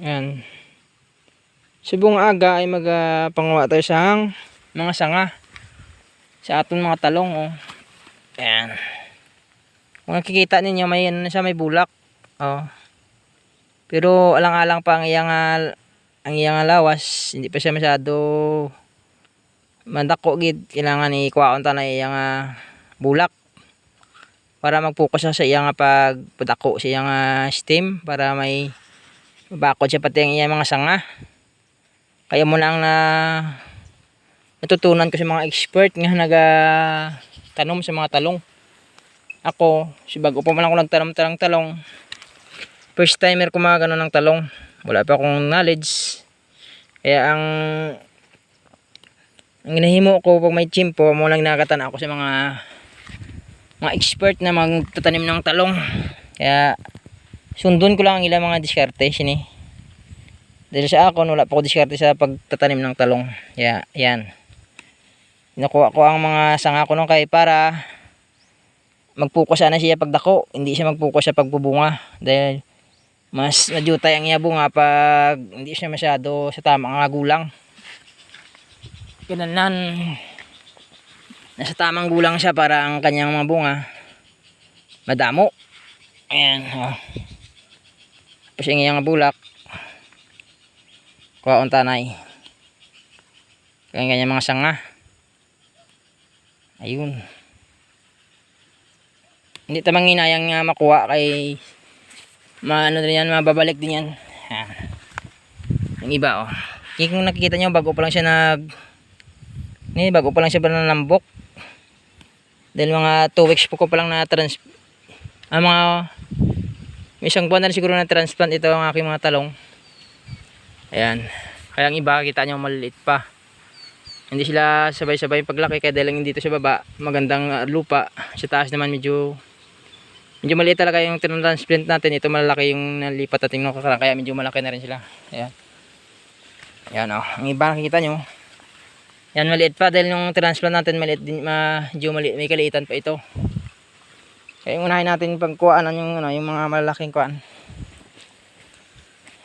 Ayan. Subong aga ay magpangawa tayo sa mga sanga. Sa aton mga talong oh. Ayan. Kung nakikita ninyo may ano siya may bulak. Oh. Pero alang-alang pa ang iyang ang iyang lawas, hindi pa siya masyado mandako gid kailangan ni kuwaon ta na iyang ah, bulak para mag-focus sa iyang ah, pagpadako sa iyang ah, stem para may mabakod siya pati ang iyang mga sanga. Kaya mo lang na natutunan ko sa mga expert nga naga tanom sa mga talong. Ako, si bago pa man ako nagtanom ng talong, first timer ko mga ganun ng talong. Wala pa akong knowledge. Kaya ang ang ginahimo ko pag may chimpo, mo lang nakatan ako sa mga mga expert na magtatanim ng talong. Kaya sundon ko lang ang ilang mga diskarte sini. Dahil sa ako, wala pa ako diskarte sa pagtatanim ng talong. Kaya, yan. Nakuha ko ang mga sanga ko nung kay para magpuko sana siya pagdako. Hindi siya magpuko sa pagbubunga. Dahil mas najutay ang iya bunga pag hindi siya masyado sa tamang nga gulang. Kinanan nasa tamang gulang siya para ang kanyang mga bunga madamo. Ayan. Oh. Yung iyang bulak. Kuha ang tanay. Kaya kanya mga sanga. Ayun. Hindi tamang inayang nga makuha kay maano din yan, mababalik din yan. Ayan. Yung iba oh. Kaya kung nakikita nyo, bago pa lang siya nag... Ni, bago pa lang siya ba nanambok. Dahil mga 2 weeks po ko pa lang na trans... Ah, mga... Isang buwan na rin siguro na transplant ito ang aking mga talong. Ayan. Kaya ang iba, kita nyo maliliit pa. Hindi sila sabay-sabay paglaki kaya dahil lang dito sa baba, magandang uh, lupa. Sa taas naman medyo medyo maliit talaga yung transplant natin. Ito malaki yung nalipat natin ng kakarang kaya medyo malaki na rin sila. Ayan. Ayan oh. Ang iba nakikita nyo. Yan maliit pa dahil yung transplant natin maliit din, medyo maliit, may kaliitan pa ito. Kaya unahin natin pagkuhaan yung, ano, yung mga malalaking kuhaan.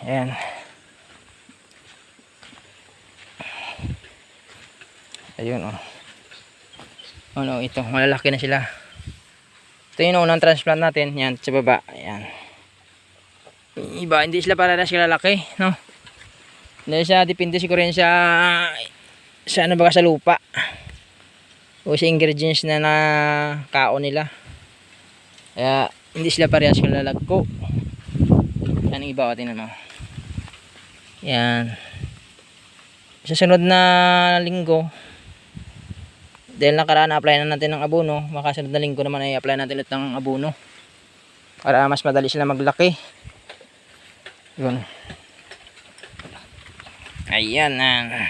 Ayan. Ayun oh. Ano ito, malalaki na sila. Ito yung unang transplant natin, yan sa baba. Ayan. Yung Iba, hindi sila para na sila laki, no? Dahil sa depende siguro yan sa sa ano ba sa lupa. O sa ingredients na na kaon nila. Kaya hindi sila parehas kung lalagko. Yan ang iba, o, tingnan mo. Yan. Sa sunod na linggo, dahil nakaraan na-apply na natin ng abono, makasunod na linggo naman ay apply natin ulit ng abono. Para mas madali sila maglaki. Yun. Ayan na.